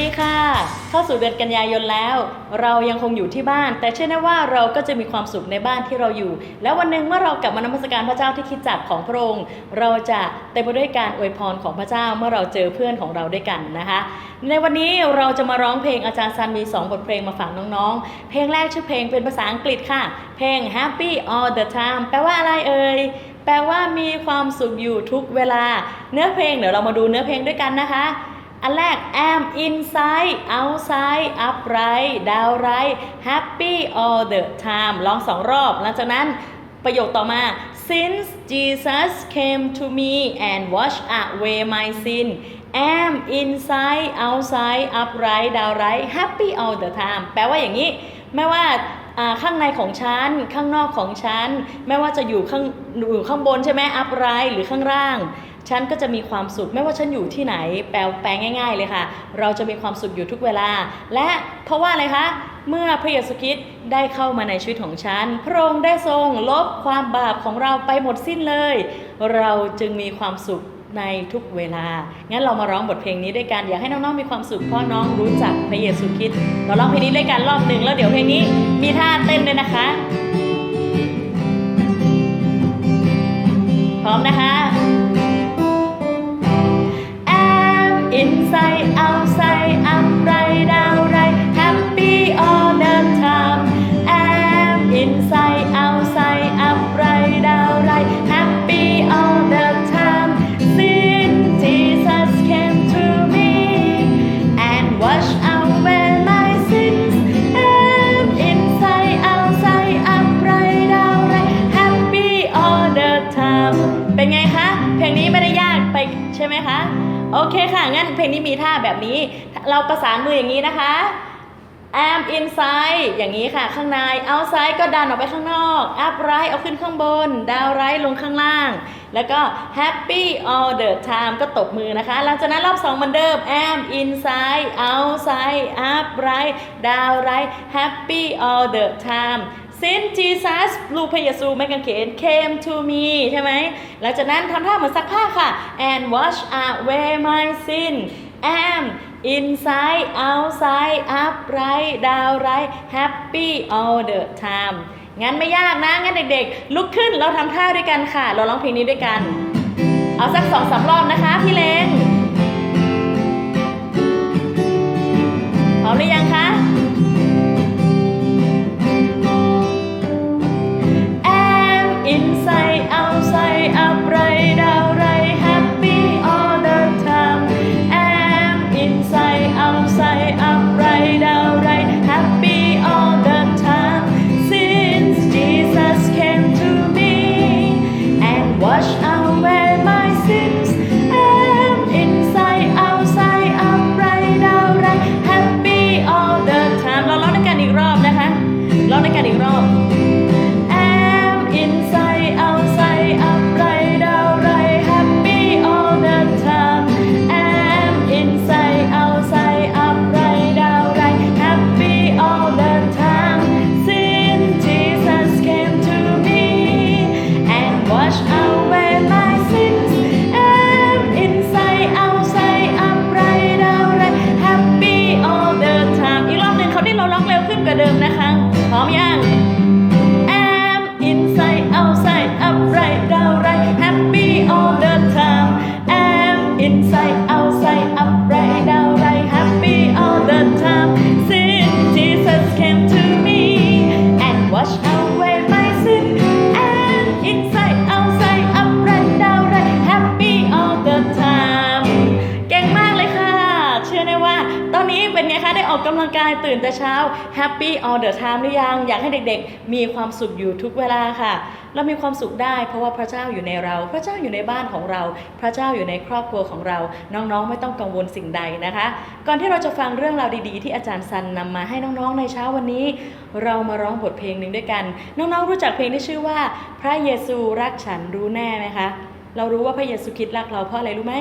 สวัสดีค่ะ เข้าสู่เดือนกันยายนแล้ว เรายังคงอยู่ที่บ้าน แต่เชื่อแน่ว่าเราก็จะมีความสุขในบ้านที่เราอยู่ แล้ววันหนึ่งเมื่อเรากลับมานมัสการพระเจ้าที่คิดจักของพระองค์เราจะเต็มไปด้วยการอวยพรของพระเจ้าเมื่อเราเจอเพื่อนของเราด้วยกันนะคะ ในวันนี้เราจะมาร้องเพลงอาจารย์ซันมี 2 บทเพลงมาฝากน้องๆ เพลงแรกชื่อเพลงเป็นภาษาอังกฤษค่ะ เพลง Happy All the Time แปลว่าอะไรเอ่ยแปลว่ามีความสุขอยู่ทุกเวลา เนื้อเพลงเดี๋ยวเรามาดูเนื้อเพลงด้วยกันนะคะ อันแรก am inside outside upright downright happy all the time ลองสองรอบ หลังจากนั้นประโยคต่อมา since Jesus came to me and washed away my sin am inside outside upright downright happy all the time แปลว่าอย่างนี้ ไม่ว่าข้างในของฉัน ข้างนอกของฉัน ไม่ว่าจะอยู่ข้างอยู่ข้างบนใช่ไหม upright หรือข้างล่าง ฉันก็จะมีความสุขไม่ว่าฉันอยู่ที่ไหน แปลแปลง่าย ๆ เลยค่ะ เราจะมีความสุขอยู่ทุกเวลา และเพราะว่าอะไรคะเมื่อพระเยซูคริสต์ได้เข้ามาในชีวิตของฉัน พระองค์ได้ทรงลบความบาปของเราไปหมดสิ้นเลย เราจึงมีความสุขในทุกเวลา งั้นเรามาร้องบทเพลงนี้ด้วยกัน อยากให้น้องๆมีความสุขเพราะน้องรู้จักพระเยซูคริสต์ เราร้องเพลงนี้ด้วยกันรอบหนึ่งแล้วเดี๋ยวเพลงนี้มีท่าเต้นด้วยนะคะ พร้อมนะคะ inside outside แบบนี้ เราประสานมืออย่างนี้นะคะ am inside อย่างนี้ค่ะ ข้างใน outside ก็ดันออกไปข้างนอก upright เอาขึ้นข้างบน downright ลงข้างล่าง แล้วก็ happy all the time ก็ตบมือนะคะ หลังจากนั้นรอบสองเหมือนเดิม am inside outside upright downright happy all the time since Jesus ลูกพระเยซูไม่กางเขน came to me ใช่ไหมหลังจากนั้นทำท่าเหมือนซักผ้าค่ะ and wash away my sin am inside outside upright downright happy all the time งั้นไม่ยากนะ งั้นเด็กๆ ลุกขึ้นเราทำท่าด้วยกันค่ะ เราร้องเพลงนี้ด้วยกัน เอาสักสองสามรอบนะคะ พี่เลงพร้อมหรือยัง แต่เช้า Happy all the time หรือยัง อยากให้เด็กๆ มีความสุขอยู่ทุกเวลาค่ะ เรามีความสุขได้เพราะว่าพระเจ้าอยู่ในเรา พระเจ้าอยู่ในบ้านของเรา พระเจ้าอยู่ในครอบครัวของเรา น้องๆ ไม่ต้องกังวลสิ่งใดนะคะ ก่อนที่เราจะฟังเรื่องราวดีๆ ที่อาจารย์ซันนำมาให้น้องๆ ในเช้าวันนี้ เรามาร้องบทเพลงหนึ่งด้วยกัน น้องๆ รู้จักเพลงที่ชื่อว่า พระเยซูรักฉันรู้แน่ไหมคะ เรารู้ว่าพระเยซูคริดรักเราเพราะอะไรรู้ไหม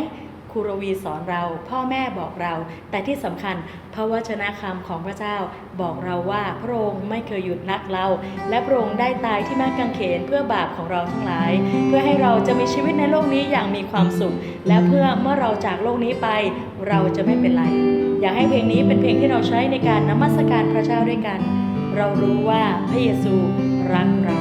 ครูรวีสอนเรา พ่อแม่บอกเรา แต่ที่สำคัญพระวจนะคำของพระเจ้าบอกเราว่าพระองค์ไม่เคยหยุดนักเรา และพระองค์ได้ตายที่แม่กังเขนเพื่อบาปของเราทั้งหลาย เพื่อให้เราจะมีชีวิตในโลกนี้อย่างมีความสุข และเพื่อเมื่อเราจากโลกนี้ไป เราจะไม่เป็นไร อยากให้เพลงนี้เป็นเพลงที่เราใช้ในการนมัสการพระเจ้าด้วยกัน เรารู้ว่าพระเยซูรักเรา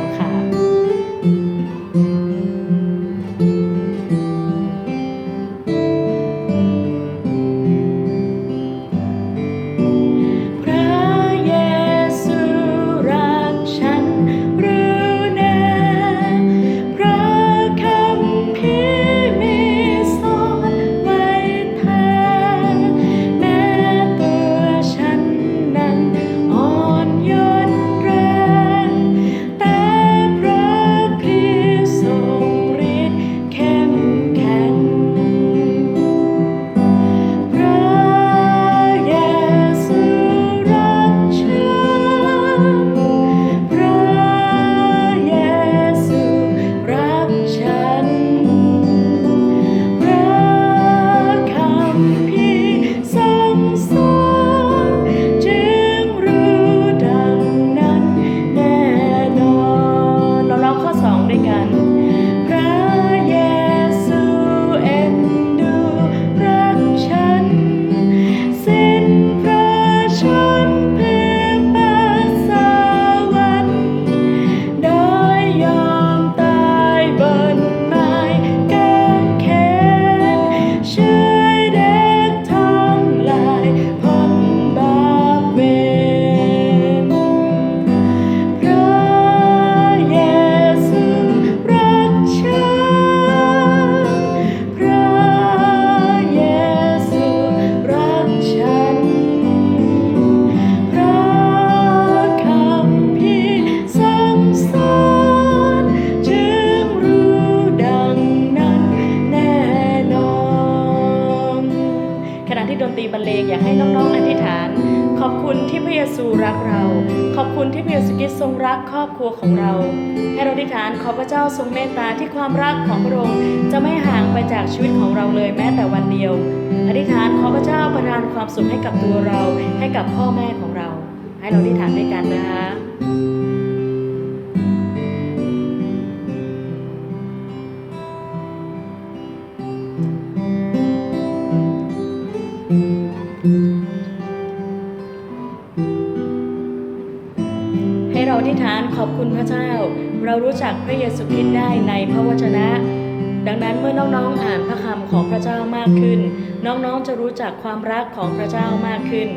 ความสุขให้กับตัวเราให้กับพ่อแม่ของเรา ให้เราได้ทานด้วยกันนะคะให้เราที่ฐานขอบคุณพระเจ้า เรารู้จักพระเยซูคริสต์ได้ในพระวจนะ ดังนั้นเมื่อน้องๆอ่านพระคำของพระเจ้ามากขึ้น น้องๆจะรู้จักความรักของพระเจ้ามากขึ้น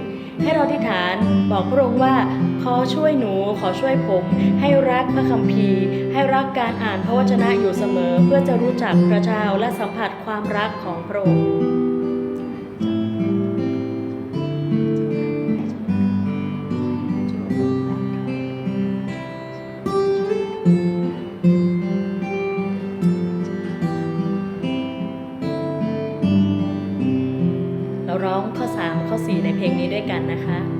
ให้เราทิฏฐานบอกพระองค์ว่า ขอช่วยหนูขอช่วยผม ให้รักพระคัมภีร์ ให้รักการอ่านพระวจนะอยู่เสมอ เพื่อจะรู้จักพระเจ้าและสัมผัสความรักของพระองค์ เพลงนี้ด้วยกันนะคะ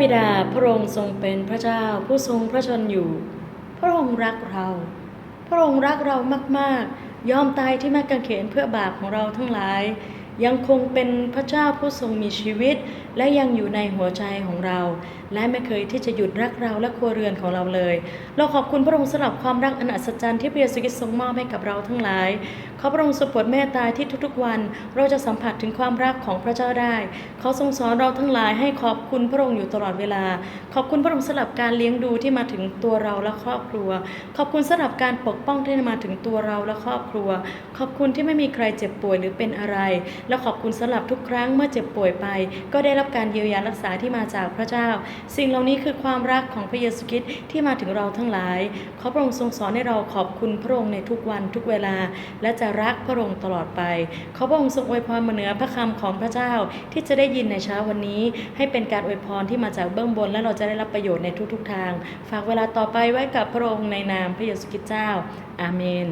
บิดาพระองค์ทรงเป็นพระเจ้าผู้ทรงพระชนอยู่ พระองค์รักเรา พระองค์รักเรามากๆ ยอมตายที่แม่กางเขนเพื่อบาปของเราทั้งหลาย ยังคงเป็นพระเจ้าผู้ทรงมีชีวิต และยังอยู่ในหัวใจของเราและไม่เคยที่จะหยุดรักเราและครัวเรือนของเราเลย เราขอบคุณพระองค์สำหรับความรักอันอัศจรรย์ที่พระเยซูคริสต์ทรงมอบให้กับเราทั้งหลาย ขอพระองค์ทรงโปรดเมตตาที่ทุกๆวัน เราจะสัมผัสถึงความรักของพระเจ้าได้ขาทรงสอนเราทั้งหลายให้ขอบคุณพระองค์อยู่ตลอดเวลา ขอบคุณพระองค์สำหรับการเลี้ยงดูที่มาถึงตัวเราและครอบครัว ขอบคุณสำหรับการปกป้องที่มาถึงตัวเราและครอบครัว ขอบคุณที่ไม่มีใครเจ็บป่วยหรือเป็นอะไร และขอบคุณสำหรับทุกครั้งเมื่อเจ็บป่วยไป ก็ได้รับการเยียวยารักษาที่มาจากพระเจ้าสิ่งเหล่านี้คือความรักของพระเยซูคริสต์ที่มาถึงเราทั้งหลาย ขอพระองค์ทรงสอนให้เราขอบคุณพระองค์ในทุกวันทุกเวลา และจะรักพระองค์ตลอดไป ขอพระองค์ทรงอวยพรมาเหนือพระคำของพระเจ้าที่จะได้ยินในเช้าวันนี้ ให้เป็นการอวยพรที่มาจากเบื้องบน และเราจะได้รับประโยชน์ในทุกๆทาง ฝากเวลาต่อไปไว้กับพระองค์ในนามพระเยซูคริสต์เจ้า อาเมน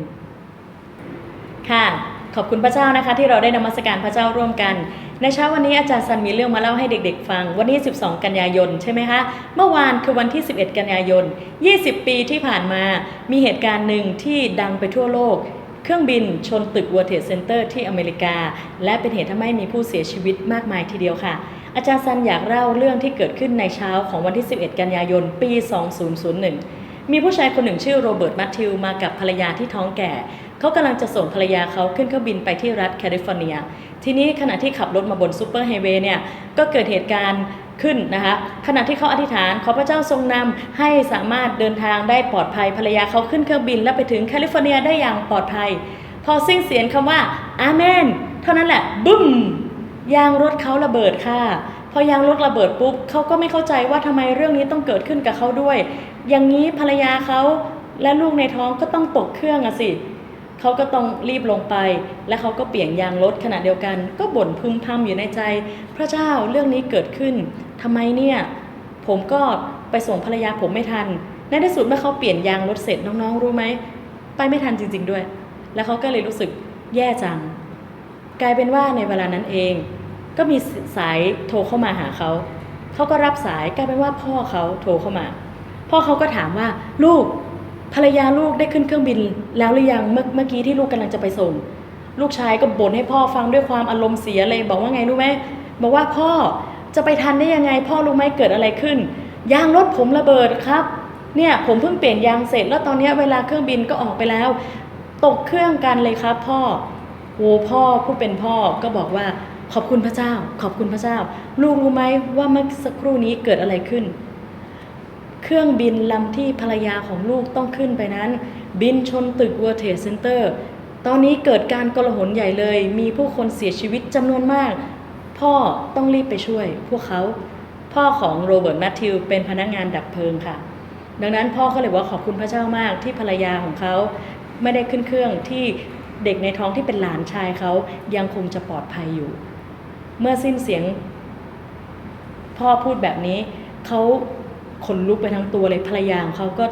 ค่ะ ขอบคุณพระเจ้านะคะ ที่เราได้นมัสการพระเจ้าร่วมกัน ในเช้าวันนี้อาจารย์ซันมีเรื่องมาเล่าให้เด็ก ๆ ฟัง วันนี้12 กันยายนใช่ไหมคะเมื่อวานคือวันที่ 11 กันยายน 20 ปีที่ผ่านมา มีเหตุการณ์หนึ่งที่ดังไปทั่วโลก เครื่องบินชนตึก World Trade Center ที่อเมริกา และเป็นเหตุทำให้มีผู้เสียชีวิตมากมายทีเดียวค่ะอาจารย์ซันอยากเล่าเรื่องที่เกิดขึ้นในเช้าของวันที่ 11 กันยายน ปี 2001 มีผู้ชายคนหนึ่งชื่อโรเบิร์ต มัตทิวมากับภรรยาที่ท้องแก่ เขากำลังจะส่งภรรยาเขาขึ้นเครื่องบินไปที่รัฐแคลิฟอร์เนีย ทีนี้ขณะที่ขับรถมาบนซูเปอร์ไฮเวย์เนี่ย ก็เกิดเหตุการณ์ขึ้นนะคะขณะที่เขาอธิษฐานขอพระเจ้าทรงนำให้สามารถเดินทางได้ปลอดภัยภรรยาเขาขึ้นเครื่องบิน และไปถึงแคลิฟอร์เนียได้อย่างปลอดภัย พอสิ้นเสียงคำว่าอาเมน เท่านั้นแหละบึ้มยางรถเขาระเบิดค่ะพอยางรถระเบิดปุ๊บเขาก็ไม่เข้าใจว่าทำไมเรื่องนี้ต้องเกิดขึ้นกับเขาด้วย อย่างนี้ภรรยาเขาและลูกในท้องก็ต้องตกเครื่องอะสิ เขาก็ต้องรีบลงไป และเขาก็เปลี่ยนยางรถขณะเดียวกัน ก็บ่นพึมพำอยู่ในใจ พระเจ้าเรื่องนี้เกิดขึ้นทำไมเนี่ยผมก็ไปส่งภรรยาผมไม่ทันในที่สุดเมื่อเขาเปลี่ยนยางรถเสร็จน้องๆรู้ไหมไปไม่ทันจริง ๆด้วย แล้วเขาก็เลยรู้สึกแย่จัง กลายเป็นว่าในเวลานั้นเอง ก็มีสายโทรเข้ามาหาเขาเขาก็รับสายกลายเป็นว่าพ่อเขาโทรเข้ามา พ่อเขาก็ถามว่าลูก ภรรยาลูกได้ขึ้นเครื่องบิน แล้วหรือยังเมื่อเมื่อกี้ที่ลูกกำลังจะไปส่ง ลูกชายก็บ่นให้พ่อฟังด้วยความอารมณ์เสียเลย บอกว่าไงรู้ไหมบอกว่าพ่อจะไปทันได้ยังไง พ่อรู้ไหมเกิดอะไรขึ้น ยางรถผมระเบิดครับเนี่ยผมเพิ่งเปลี่ยนยางเสร็จแล้วตอนนี้เวลาเครื่องบินก็ออกไปแล้ว ตกเครื่องกันเลยครับ พ่อโอ้พ่อผู้เป็นพ่อก็บอกว่าขอบคุณพระเจ้า ขอบคุณพระเจ้า ลูกรู้ไหมว่าเมื่อสักครู่นี้เกิดอะไรขึ้น เครื่องบินลำที่ภรรยาของลูกต้องขึ้นไปนั้น บินชนตึก World Trade Center ตอนนี้เกิดการกลหนใหญ่เลย มีผู้คนเสียชีวิตจำนวนมาก พ่อต้องรีบไปช่วย พวกเขาพ่อของโรเบิร์ตแมทธิวเป็นพนักงานดับเพลิงค่ะ ดังนั้นพ่อก็เลยว่าขอบคุณพระเจ้ามากที่ภรรยาของเขาไม่ได้ขึ้นเครื่องที่เด็กในท้องที่เป็นหลานชายเขายังคงจะปลอดภัยอยู่ เมื่อสิ้นเสียง พ่อพูดแบบนี้เขา ขนลุกไปทั้งตัวเลยภรรยาของเขาก็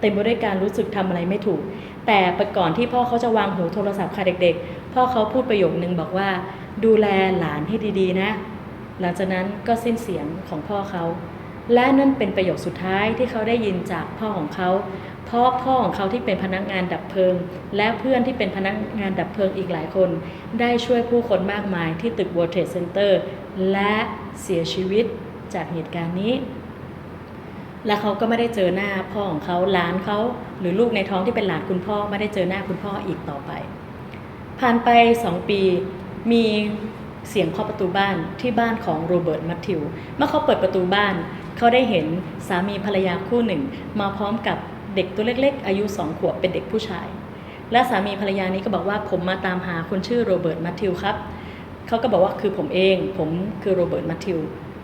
เต็มไปด้วยการรู้สึกทำอะไรไม่ถูก แต่ปก่อนที่พ่อเขาจะวางหูโทรศัพท์ค่ะเด็ก ๆ พ่อเขาพูดประโยคนึงบอกว่า ดูแลหลานให้ดีๆนะ หลังจากนั้นก็สิ้นเสียงของพ่อเขา และนั่นเป็นประโยคสุดท้ายที่เขาได้ยินจากพ่อของเขา เพราะพ่อของเขาที่เป็นพนักงานดับเพลิง และเพื่อนที่เป็นพนักงานดับเพลิงอีกหลายคน ได้ช่วยผู้คนมากมายที่ตึก World Trade Center และเสียชีวิตจากเหตุการณ์นี้ และเขาก็ไม่ได้เจอหน้าพ่อของเขาหลานเขาหรือลูกในท้องที่เป็นหลานคุณพ่อไม่ได้เจอหน้าคุณพ่ออีกต่อไป ผ่านไปสองปีมีเสียงเคาะประตูบ้านที่บ้านของโรเบิร์ตมัทธิว เมื่อเขาเปิดประตูบ้าน เขาได้เห็นสามีภรรยาคู่หนึ่ง มาพร้อมกับเด็กตัวเล็กๆ อายุสองขวบเป็นเด็กผู้ชาย และสามีภรรยานี้ก็บอกว่าผมมาตามหาคนชื่อโรเบิร์ตมัทธิวครับ เขาก็บอกว่าคือผมเอง ผมคือโรเบิร์ตมัทธิว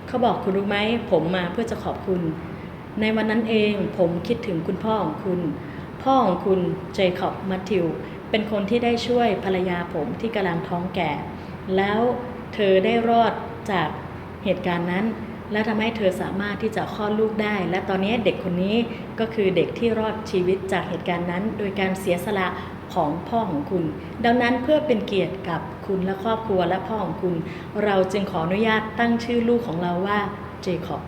เขาบอกคุณรู้ไหมผมมาเพื่อจะขอบคุณ ในวันนั้นเองผมคิดถึงคุณพ่อของคุณ พ่อของคุณเจคอบมัทธิว เป็นคนที่ได้ช่วยภรรยาผมที่กำลังท้องแก่ แล้วเธอได้รอดจากเหตุการณ์นั้น และทำให้เธอสามารถที่จะคลอดลูกได้ และตอนนี้เด็กคนนี้ก็คือเด็กที่รอดชีวิตจากเหตุการณ์นั้น โดยการเสียสละของพ่อของคุณ ดังนั้นเพื่อเป็นเกียรติกับคุณและครอบครัวและพ่อของคุณ เราจึงขออนุญาตตั้งชื่อลูกของเราว่าเจคอบ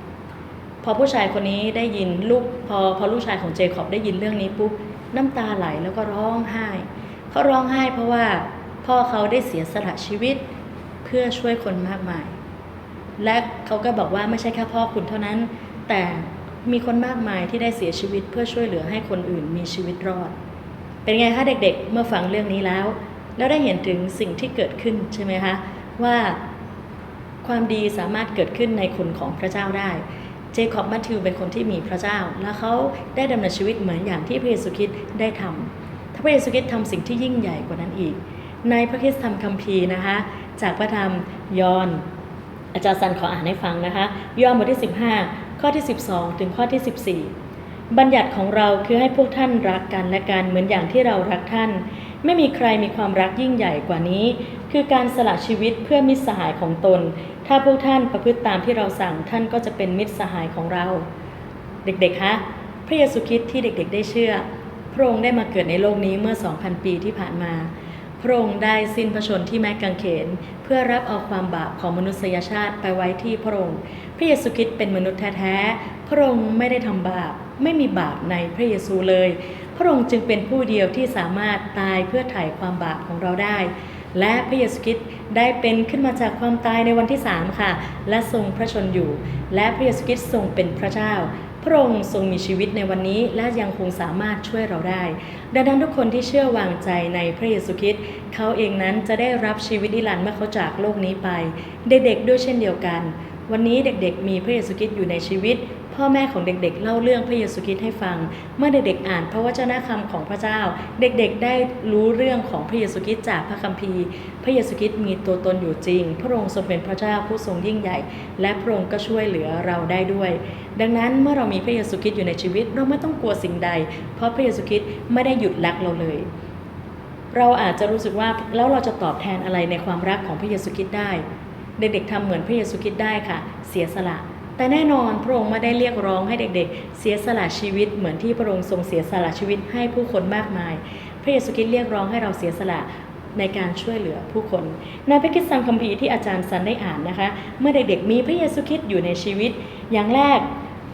พอผู้ชายคนนี้ได้ยินลูกพอพอลูกชายของเจคอบได้ยินเรื่องนี้ปุ๊บน้ำตาไหลแล้วก็ร้องไห้เขาร้องไห้เพราะว่าพ่อเขาได้เสียสละชีวิตเพื่อช่วยคนมากมาย และเขาก็บอกว่าไม่ใช่แค่พ่อคุณเท่านั้น แต่มีคนมากมายที่ได้เสียชีวิตเพื่อช่วยเหลือให้คนอื่นมีชีวิตรอด เป็นไงคะเด็กๆ เมื่อฟังเรื่องนี้แล้ว แล้วได้เห็นถึงสิ่งที่เกิดขึ้นใช่ไหมคะว่าความดีสามารถเกิดขึ้นในคนของพระเจ้าได้ เจคอบมัทธิวเป็นคนที่มีพระเจ้า และเขาได้ดำเนินชีวิตเหมือนอย่างที่พระเยซูคริสต์ได้ทำถ้าพระเยซูคริสต์ทำสิ่งที่ยิ่งใหญ่กว่านั้นอีก ในพระคิสธรรมคัมภีร์นะคะ จากพระธรรมยอห์นอาจารย์สันขออ่านให้ฟังนะคะ ยอห์นบทที่ 15 ข้อที่ 12 ถึงข้อที่ 14 บัญญัติของเราคือให้พวกท่านรักกันและกันเหมือนอย่างที่เรารักท่าน ไม่มีใครมีความรักยิ่งใหญ่กว่านี้ คือการสละชีวิตเพื่อมิตรสหายของตน ถ้าพวกท่านประพฤติตามที่เราสั่งท่านก็จะเป็นมิตรสหายของเรา เด็กๆ คะ พระเยซูคริสต์ที่เด็กๆ ได้เชื่อ พระองค์ได้มาเกิดในโลกนี้เมื่อ 2,000 ปีที่ผ่านมา พระองค์ได้สิ้นพระชนที่ไม้กางเขน เพื่อรับเอาความบาปของมนุษยชาติไปไว้ที่พระองค์ พระเยซูคริสต์เป็นมนุษย์แท้ๆ พระองค์ไม่ได้ทำบาป ไม่มีบาปในพระเยซูเลย พระองค์จึงเป็นผู้เดียวที่สามารถตายเพื่อไถ่ความบาปของเราได้ และพระเยซูคริสต์ได้เป็นขึ้นมาจากความตายในวันที่สามค่ะ และทรงพระชนอยู่ และพระเยซูคริสต์ทรงเป็นพระเจ้า พระองค์ทรงมีชีวิตในวันนี้และยังคงสามารถช่วยเราได้ ดังนั้นทุกคนที่เชื่อวางใจในพระเยซูคริสต์เขาเองนั้นจะได้รับชีวิตนิรันดร์เมื่อเขาจากโลกนี้ไป เด็กๆด้วยเช่นเดียวกัน วันนี้เด็กๆ มีพระเยซูคริสต์อยู่ในชีวิต พ่อแม่ของเด็กๆ เล่าเรื่องพระเยซูคริสต์ให้ฟัง เมื่อเด็กๆ อ่านพระวจนะคำของพระเจ้า เด็กๆ ได้รู้เรื่องของพระเยซูคริสต์จากพระคัมภีร์ พระเยซูคริสต์มีตัวตนอยู่จริง พระองค์ทรงเป็นพระเจ้าผู้ทรงยิ่งใหญ่ และพระองค์ก็ช่วยเหลือเราได้ด้วย ดังนั้นเมื่อเรามีพระเยซูคริสต์อยู่ในชีวิตเราไม่ต้องกลัวสิ่งใด เพราะพระเยซูคริสต์ไม่ได้หยุดรักเราเลยเราอาจจะรู้สึกว่าแล้วเราจะตอบแทนอะไรในความรักของพระเยซูคริสต์ได้ เด็กๆทำเหมือนพระเยซูคริสต์ได้ค่ะ เสียสละ แต่แน่นอนพระองค์ไม่ได้เรียกร้องให้เด็กๆ เสียสละชีวิตเหมือนที่พระองค์ทรงเสียสละชีวิตให้ผู้คนมากมาย พระเยซูคริสต์เรียกร้องให้เราเสียสละในการช่วยเหลือผู้คนในพระคิดสังคัมภีร์ที่อาจารย์ซันได้อ่านนะคะ เมื่อเด็กๆมีพระเยซูคริสต์อยู่ในชีวิต อย่างแรก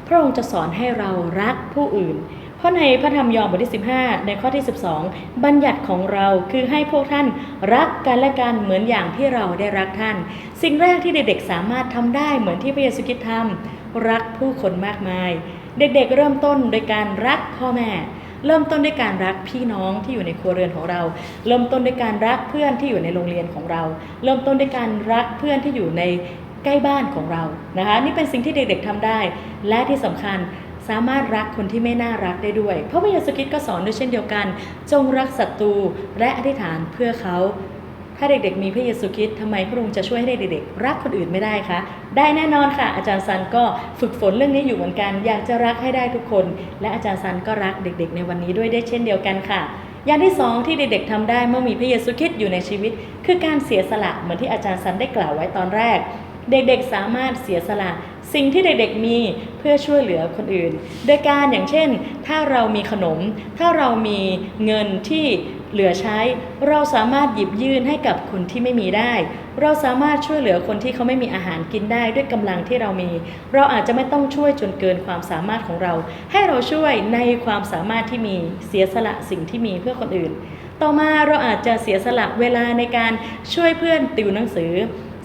พระองค์จะสอนให้เรารักผู้อื่น เพราะในพระธรรมยอห์นบทที่ 15 ในข้อที่ 12 บัญญัติของเราคือให้พวกท่านรักกันและกันเหมือนอย่างที่เราได้รักท่าน สิ่งแรกที่เด็กๆสามารถทำได้เหมือนที่พระเยซูคริสต์ทำรักผู้คนมากมาย เด็กๆเริ่มต้นโดยการรักพ่อแม่เริ่มต้นด้วยการรักพี่น้องที่อยู่ในครัวเรือนของเรา เริ่มต้นด้วยการรักเพื่อนที่อยู่ในโรงเรียนของเรา เริ่มต้นด้วยการรักเพื่อนที่อยู่ในใกล้บ้านของเรานะคะนี่เป็นสิ่งที่เด็กๆทำได้ และที่สำคัญ สามารถรักคนที่ไม่น่ารักได้ด้วยเพราะพระเยซูคริสต์ก็สอนด้วยเช่นเดียวกัน จงรักศัตรูและอธิษฐานเพื่อเขา ถ้าเด็กๆ มีพระเยซูคริสต์ทำไมพระองค์จะช่วยให้เด็กๆ รักคนอื่นไม่ได้คะ ได้แน่นอนค่ะ อาจารย์ซันก็ฝึกฝนเรื่องนี้อยู่เหมือนกัน อยากจะรักให้ได้ทุกคน และอาจารย์ซันก็รักเด็ก ๆ ในวันนี้ด้วยได้เช่นเดียวกันค่ะอย่างที่สองที่เด็กๆทำได้เมื่อมีพระเยซูคริสต์อยู่ในชีวิต คือการเสียสละเหมือนที่อาจารย์ซันได้กล่าวไว้ตอนแรก เด็กๆสามารถเสียสละ สิ่งที่เด็กๆมี เพื่อช่วยเหลือคนอื่น โดยการอย่างเช่น ถ้าเรามีขนม ถ้าเรามีเงินที่เหลือใช้ เราสามารถหยิบยื่นให้กับคนที่ไม่มีได้ เราสามารถช่วยเหลือคนที่เขาไม่มีอาหารกินได้ด้วยกำลังที่เรามี เราอาจจะไม่ต้องช่วยจนเกินความสามารถของเรา ให้เราช่วยในความสามารถที่มีเสียสละสิ่งที่มีเพื่อคนอื่น ต่อมาเราอาจจะเสียสละเวลาในการช่วยเพื่อนติวหนังสือ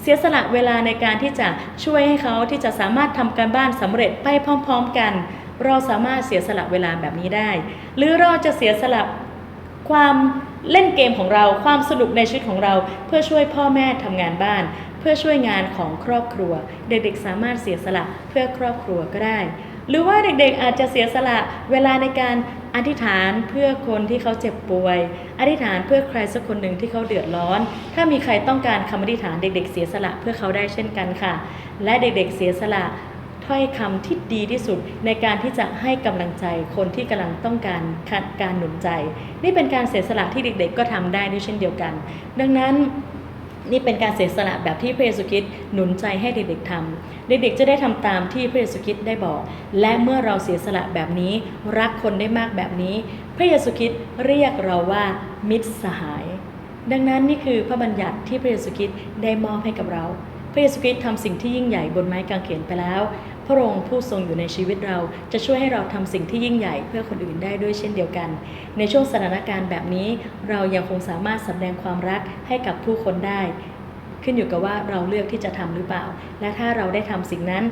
เสียสละเวลาในการที่จะช่วยให้เขาที่จะสามารถทำการบ้านสำเร็จไปพร้อม ๆกัน เราสามารถเสียสละเวลาแบบนี้ได้ หรือเราจะเสียสละความเล่นเกมของเราความสนุกในชีวิตของเรา เพื่อช่วยพ่อแม่ทำงานบ้าน เพื่อช่วยงานของครอบครัว เด็กๆสามารถเสียสละเพื่อครอบครัวก็ได้ หรือว่าเด็กๆอาจจะเสียสละเวลาในการ อธิษฐานเพื่อคนที่เขาเจ็บป่วย อธิษฐานเพื่อใครสักคนหนึ่งที่เขาเดือดร้อน ถ้ามีใครต้องการคำอธิษฐานเด็ก ๆ เสียสละเพื่อเขาได้เช่นกันค่ะ และเด็กๆเสียสละถ้อยคำที่ดีที่สุดในการที่จะให้กำลังใจคนที่กำลังต้องการการหนุนใจ นี่เป็นการเสียสละที่เด็กๆ ก็ทำได้ด้วยเช่นเดียวกัน ดังนั้น นี่เป็นการเสียสละแบบที่พระเยซูคริสต์หนุนใจให้เด็กๆทำเด็กๆจะได้ทำตามที่พระเยซูคริสต์ได้บอก และเมื่อเราเสียสละแบบนี้ รักคนได้มากแบบนี้ พระเยซูคริสต์เรียกเราว่ามิตรสหาย ดังนั้นนี่คือพระบัญญัติที่พระเยซูคริสต์ได้มอบให้กับเรา พระเยซูคริสต์ทำสิ่งที่ยิ่งใหญ่บนไม้กางเขนไปแล้ว พระองค์ผู้ทรงอยู่ในชีวิตเราจะช่วยให้เราทำสิ่งที่ยิ่งใหญ่เพื่อคนอื่นได้ด้วยเช่นเดียวกัน ในช่วงสถานการณ์แบบนี้ เรายังคงสามารถแสดงความรักให้กับผู้คนได้ ขึ้นอยู่กับว่าเราเลือกที่จะทำหรือเปล่า และถ้าเราได้ทำสิ่งนั้น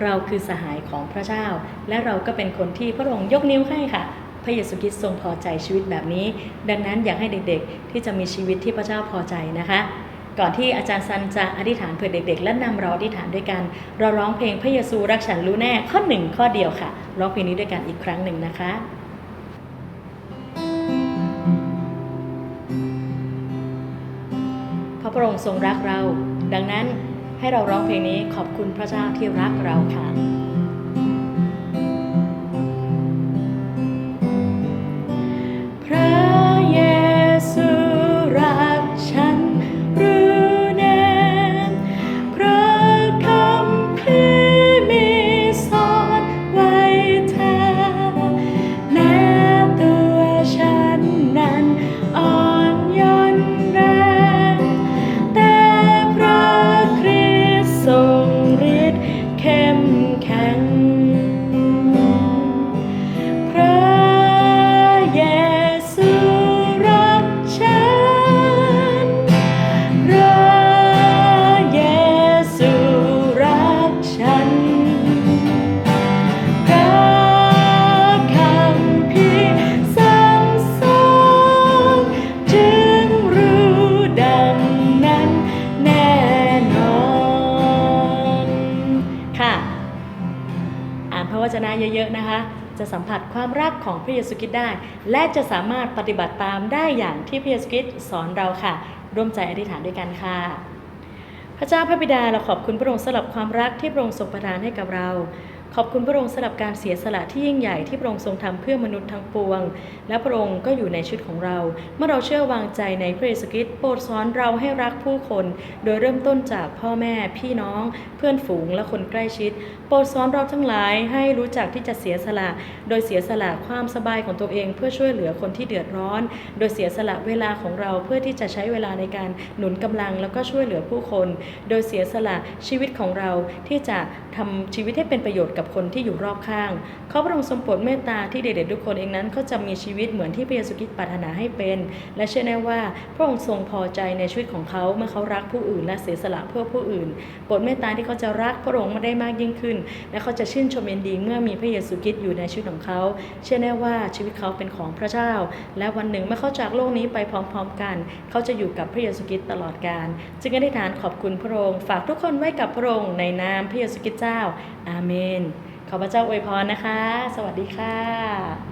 เราคือสหายของพระเจ้า และเราก็เป็นคนที่พระองค์ยกนิ้วให้ค่ะพระเยซูคริสต์ทรงพอใจชีวิตแบบนี้ ดังนั้นอยากให้เด็กๆ ที่จะมีชีวิตที่พระเจ้าพอใจนะคะ ก่อนที่อาจารย์ซันจะอธิษฐานเผื่อเด็ก ๆ และนำเราอธิษฐานด้วยกัน เราร้องเพลงพระเยซูรักฉันรู้แน่ข้อหนึ่งข้อเดียวค่ะ ร้องเพลงนี้ด้วยกันอีกครั้งหนึ่งนะคะพระพระองค์ทรงรักเรา ดังนั้นให้เราร้องเพลงนี้ขอบคุณพระเจ้าที่รักเราค่ะ พระเยซูคริสต์ได้ และจะสามารถปฏิบัติตามได้อย่างที่พระเยซูคริสต์สอนเราค่ะ ร่วมใจอธิษฐานด้วยกันค่ะ พระเจ้าพระบิดาเราขอบคุณพระองค์สำหรับความรักที่พระองค์ทรงประทานให้กับเรา ขอบคุณพระองค์สำหรับการเสียสละที่ยิ่งใหญ่ที่พระองค์ทรงทำเพื่อมนุษย์ทั้งปวง และพระองค์ก็อยู่ในชีวิตของเรา เมื่อเราเชื่อวางใจในพระเยซูคริสต์โปรดสอนเราให้รักผู้คน โดยเริ่มต้นจากพ่อแม่พี่น้อง เพื่อนฝูงและคนใกล้ชิด โปรดสอนเราทั้งหลายให้รู้จักที่จะเสียสละ โดยเสียสละความสบายของตัวเอง เพื่อช่วยเหลือคนที่เดือดร้อน โดยเสียสละเวลาของเราเพื่อที่จะใช้เวลาในการหนุนกำลังแล้วก็ช่วยเหลือผู้คน โดยเสียสละชีวิตของเราที่จะทำชีวิตให้เป็นประโยชน์กับคนที่อยู่รอบข้างขอพระองค์ทรงโปรดเมตตาที่เด็กๆทุกคนเองนั้นเขาจะมีชีวิตเหมือนที่พระเยซูคริสต์ปรารถนาให้เป็น และเชื่อแน่ว่าพระองค์ทรงพอใจในชีวิตของเขาเมื่อเขารักผู้อื่นและเสียสละเพื่อผู้อื่นโปรดเมตตาที่เขาจะรักพระองค์มาได้มากยิ่งขึ้น และเขาจะชื่นชมยินดีเมื่อมีพระเยซูคริสต์อยู่ในชีวิตของเขา เชื่อแน่ว่าชีวิตเขาเป็นของพระเจ้า และวันหนึ่งเมื่อเขาจากโลกนี้ไปพร้อมๆกัน เขาจะอยู่กับพระเยซูคริสต์ตลอดกาลจึงอธิษฐานขอบคุณพระองค์ฝากทุกคนไว้กับพระองค์ในนามพระเยซูคริสต์เจ้า อาเมน ขอพระเจ้าอวยพรนะคะ สวัสดีค่ะ